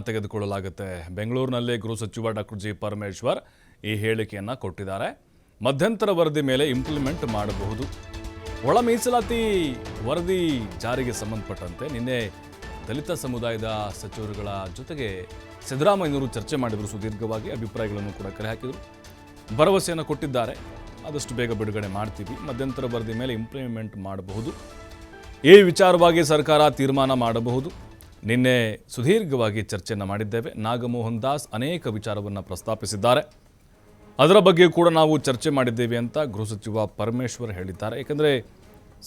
ತೆಗೆದುಕೊಳ್ಳಲಾಗುತ್ತೆ. ಬೆಂಗಳೂರಿನಲ್ಲಿ ಗೃಹ ಸಚಿವ ಡಾಕ್ಟರ್ ಜಿ ಪರಮೇಶ್ವರ್ ಈ ಹೇಳಿಕೆಯನ್ನು ಕೊಟ್ಟಿದ್ದಾರೆ. ಮಧ್ಯಂತರ ವರದಿ ಮೇಲೆ ಇಂಪ್ಲಿಮೆಂಟ್ ಮಾಡಬಹುದು. ಒಳ ಮೀಸಲಾತಿ ವರದಿ ಜಾರಿಗೆ ಸಂಬಂಧಪಟ್ಟಂತೆ ನಿನ್ನೆ ದಲಿತ ಸಮುದಾಯದ ಸಚಿವರುಗಳ ಜೊತೆಗೆ ಸಿದ್ದರಾಮಯ್ಯನವರು ಚರ್ಚೆ ಮಾಡಿದರು. ಸುದೀರ್ಘವಾಗಿ ಅಭಿಪ್ರಾಯಗಳನ್ನು ಕೂಡ ಕರೆ ಹಾಕಿದರು. ಭರವಸೆಯನ್ನು ಕೊಟ್ಟಿದ್ದಾರೆ. ಆದಷ್ಟು ಬೇಗ ಬಿಡುಗಡೆ ಮಾಡ್ತೀವಿ. ಮಧ್ಯಂತರ ವರದಿ ಮೇಲೆ ಇಂಪ್ಲಿಮೆಂಟ್ ಮಾಡಬಹುದು. ಈ ವಿಚಾರವಾಗಿ ಸರ್ಕಾರ ತೀರ್ಮಾನ ಮಾಡಬಹುದು. ನಿನ್ನೆ ಸುದೀರ್ಘವಾಗಿ ಚರ್ಚೆಯನ್ನು ಮಾಡಿದ್ದೇವೆ. ನಾಗಮೋಹನ್ ದಾಸ್ ಅನೇಕ ವಿಚಾರವನ್ನು ಪ್ರಸ್ತಾಪಿಸಿದ್ದಾರೆ. ಅದರ ಬಗ್ಗೆ ಕೂಡ ನಾವು ಚರ್ಚೆ ಮಾಡಿದ್ದೇವೆ ಅಂತ ಗೃಹ ಸಚಿವ ಪರಮೇಶ್ವರ್ ಹೇಳಿದ್ದಾರೆ. ಏಕೆಂದರೆ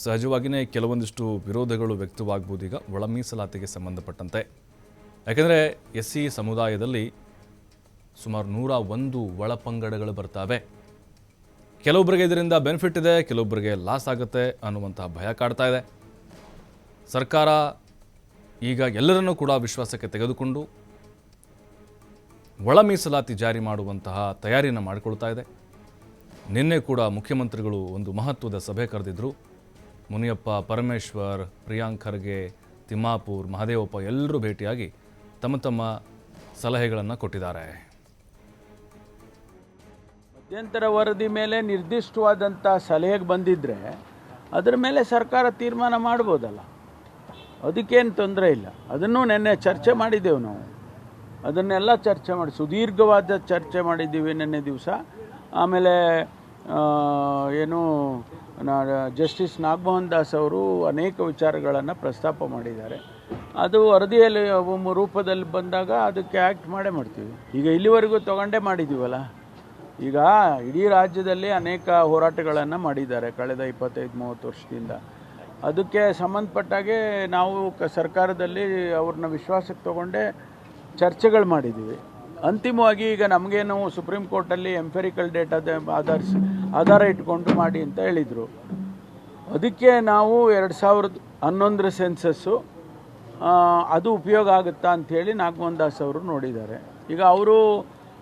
ಸಹಜವಾಗಿಯೇ ಕೆಲವೊಂದಿಷ್ಟು ವಿರೋಧಗಳು ವ್ಯಕ್ತವಾಗ್ಬೋದು ಈಗ ಒಳ ಮೀಸಲಾತಿಗೆ ಸಂಬಂಧಪಟ್ಟಂತೆ. ಯಾಕೆಂದರೆ ಎಸ್ ಸಿ ಸಮುದಾಯದಲ್ಲಿ ಸುಮಾರು ನೂರ ಒಂದು ಒಳಪಂಗಡಗಳು ಬರ್ತವೆ. ಕೆಲವೊಬ್ಬರಿಗೆ ಇದರಿಂದ ಬೆನಿಫಿಟ್ ಇದೆ ಕೆಲವೊಬ್ಬರಿಗೆ ಲಾಸ್ ಆಗುತ್ತೆ ಅನ್ನುವಂತಹ ಭಯ ಕಾಡ್ತಾ ಇದೆ. ಸರ್ಕಾರ ಈಗ ಎಲ್ಲರನ್ನೂ ಕೂಡ ವಿಶ್ವಾಸಕ್ಕೆ ತೆಗೆದುಕೊಂಡು ಒಳ ಮೀಸಲಾತಿ ಜಾರಿ ಮಾಡುವಂತಹ ತಯಾರಿಯನ್ನು ಮಾಡಿಕೊಳ್ತಾ ಇದೆ. ನಿನ್ನೆ ಕೂಡ ಮುಖ್ಯಮಂತ್ರಿಗಳು ಒಂದು ಮಹತ್ವದ ಸಭೆ ಕರೆದಿದ್ದರು ಮುನಿಯಪ್ಪ, ಪರಮೇಶ್ವರ್, ಪ್ರಿಯಾಂಕ್ ಖರ್ಗೆ, ತಿಮ್ಮಾಪುರ್, ಮಹದೇವಪ್ಪ ಎಲ್ಲರೂ ಭೇಟಿಯಾಗಿ ತಮ್ಮ ತಮ್ಮ ಸಲಹೆಗಳನ್ನು ಕೊಟ್ಟಿದ್ದಾರೆ. ಮಧ್ಯಂತರ ವರದಿ ಮೇಲೆ ನಿರ್ದಿಷ್ಟವಾದಂಥ ಸಲಹೆಗೆ ಬಂದಿದ್ದರೆ ಅದರ ಮೇಲೆ ಸರ್ಕಾರ ತೀರ್ಮಾನ ಮಾಡ್ಬೋದಲ್ಲ. ಅದಕ್ಕೇನು ತೊಂದರೆ ಇಲ್ಲ. ಅದನ್ನು ನಿನ್ನೆ ಚರ್ಚೆ ಮಾಡಿದ್ದೆವು ನಾವು. ಅದನ್ನೆಲ್ಲ ಚರ್ಚೆ ಮಾಡಿ, ಸುದೀರ್ಘವಾದ ಚರ್ಚೆ ಮಾಡಿದ್ದೀವಿ ನಿನ್ನೆ ದಿವಸ. ಆಮೇಲೆ ಏನು ಜಸ್ಟಿಸ್ ನಾಗಮೋಹನ್ ದಾಸ್ ಅವರು ಅನೇಕ ವಿಚಾರಗಳನ್ನು ಪ್ರಸ್ತಾಪ ಮಾಡಿದ್ದಾರೆ. ಅದು ವರದಿಯಲ್ಲಿ ಒಮ್ಮೆ ರೂಪದಲ್ಲಿ ಬಂದಾಗ ಅದಕ್ಕೆ ಆ್ಯಕ್ಟ್ ಮಾಡೇ ಮಾಡ್ತೀವಿ. ಈಗ ಇಲ್ಲಿವರೆಗೂ ತಗೊಂಡೇ ಮಾಡಿದ್ದೀವಲ್ಲ ಈಗ ಇಡೀ ರಾಜ್ಯದಲ್ಲಿ ಅನೇಕ ಹೋರಾಟಗಳನ್ನು ಮಾಡಿದ್ದಾರೆ. ಕಳೆದ ಇಪ್ಪತ್ತೈದು, ಮೂವತ್ತು ವರ್ಷದಿಂದ. ಅದಕ್ಕೆ ಸಂಬಂಧಪಟ್ಟಾಗೆ ನಾವು ಕ ಸರ್ಕಾರದಲ್ಲಿ ಅವ್ರನ್ನ ವಿಶ್ವಾಸಕ್ಕೆ ತಗೊಂಡೇ ಚರ್ಚೆಗಳು ಮಾಡಿದ್ದೀವಿ ಅಂತಿಮವಾಗಿ ಈಗ ನಮಗೇನು ಸುಪ್ರೀಂ ಕೋರ್ಟಲ್ಲಿ ಎಂಪೆರಿಕಲ್ ಡೇಟಾದ ಆಧರಿಸಿ, ಆಧಾರ ಇಟ್ಕೊಂಡು ಮಾಡಿ ಅಂತ ಹೇಳಿದರು. ಅದಕ್ಕೆ ನಾವು ಎರಡು ಸಾವಿರದ ಹನ್ನೊಂದರ ಸೆನ್ಸಸ್ಸು ಅದು ಉಪಯೋಗ ಆಗುತ್ತಾ ಅಂಥೇಳಿ ನಾಗಮೋಹನ್ ದಾಸ್ ಅವರು ನೋಡಿದ್ದಾರೆ. ಈಗ ಅವರು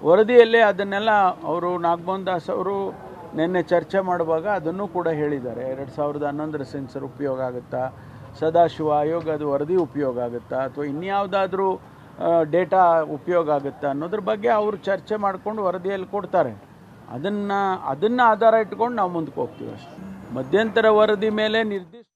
ವರದಿಯಲ್ಲೇ ಅದನ್ನೆಲ್ಲ, ಅವರು ನಾಗಮೋಹನ್ ದಾಸ್ ಅವರು ನಿನ್ನೆ ಚರ್ಚೆ ಮಾಡುವಾಗ ಅದನ್ನು ಕೂಡ ಹೇಳಿದ್ದಾರೆ. ಎರಡು ಸಾವಿರದ ಹನ್ನೊಂದರ ಸೆನ್ಸರ್ ಉಪಯೋಗ ಆಗುತ್ತಾ? ಸದಾಶಿವ ಆಯೋಗದ ವರದಿ ಉಪಯೋಗ ಆಗುತ್ತಾ? ಅಥವಾ ಇನ್ಯಾವುದಾದ್ರೂ ಡೇಟಾ ಉಪಯೋಗ ಆಗುತ್ತಾ ಅನ್ನೋದ್ರ ಬಗ್ಗೆ ಅವರು ಚರ್ಚೆ ಮಾಡ್ಕೊಂಡು ವರದಿಯಲ್ಲಿ ಕೊಡ್ತಾರೆ. ಅದನ್ನು ಅದನ್ನು ಆಧಾರ ಇಟ್ಕೊಂಡು ನಾವು ಮುಂದಕ್ಕೆ ಹೋಗ್ತೀವಿ ಅಷ್ಟೇ. ಮಧ್ಯಂತರ ವರದಿ ಮೇಲೆ ನಿರ್ದಿಷ್ಟ